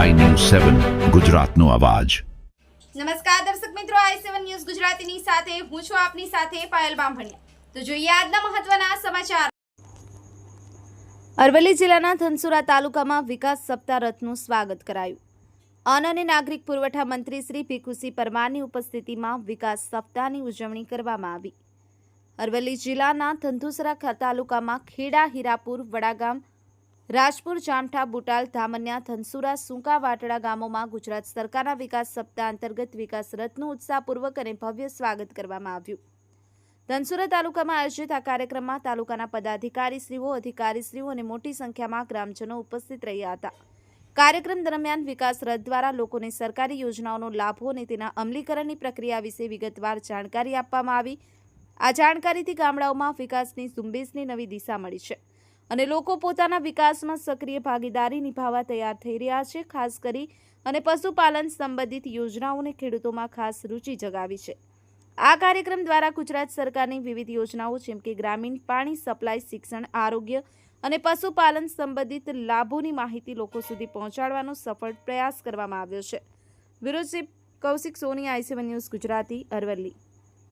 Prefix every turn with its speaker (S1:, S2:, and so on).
S1: સેવન ગુજરાતનો અવાજ.
S2: નમસ્કાર દર્શક મિત્રો આઈ સેવન ન્યૂઝ ગુજરાતીની સાથે, હું છું આપની સાથે પાયલ બામભણિયા. તો જોઈએ આજના મહત્વના સમાચાર. અરવલ્લી જિલ્લાના ધનસુરા તાલુકામાં વિકાસ સપ્તાહ રથનું સ્વાગત કરાયું. અન્ન અને નાગરિક પુરવઠા મંત્રી શ્રી ભીખુસિંહ પરમારની ઉપસ્થિતિમાં વિકાસ સપ્તાહની ઉજવણી કરવામાં આવી. અરવલ્લી જિલ્લાના ધંધુસરા તાલુકામાં ખેડા, હીરાપુર, વડાગામ રાજપુર, જામઠા, બુટાલ, ધામન્યા, ધનસુરા, સુંકા વાટડા ગામોમાં ગુજરાત સરકારના વિકાસ સપ્તાહ અંતર્ગત વિકાસ રથનું ઉત્સાહપૂર્વક અને ભવ્ય સ્વાગત કરવામાં આવ્યું. ધનસુરા તાલુકામાં આયોજિત આ કાર્યક્રમમાં તાલુકાના પદાધિકારીશ્રીઓ, અધિકારીશ્રીઓ અને મોટી સંખ્યામાં ગ્રામજનો ઉપસ્થિત રહ્યા હતા. કાર્યક્રમ દરમિયાન વિકાસ રથ દ્વારા લોકોને સરકારી યોજનાઓનો લાભો અને તેના અમલીકરણની પ્રક્રિયા વિશે વિગતવાર જાણકારી આપવામાં આવી. આ જાણકારીથી ગામડાઓમાં વિકાસની ઝુંબેશની નવી દિશા મળી છે. અને લોકો પોતાના વિકાસમાં સક્રિય ભાગીદારી નિભાવવા તૈયાર થઈ રહ્યા છે, ખાસ કરી અને પશુપાલન સંબંધિત યોજનાઓને ખેડૂતોમાં ખાસ રુચિ જગાવી છે. આ કાર્યક્રમ દ્વારા ગુજરાત સરકારની વિવિધ યોજનાઓ જેમ કે ગ્રામીણ પાણી સપ્લાય, શિક્ષણ, આરોગ્ય અને પશુપાલન સંબંધિત લાભોની માહિતી લોકો સુધી પહોંચાડવાનો સફળ પ્રયાસ કરવામાં આવ્યો છે. વિરોધ Kaushik Soni I C one news Gujarati, Aravalli.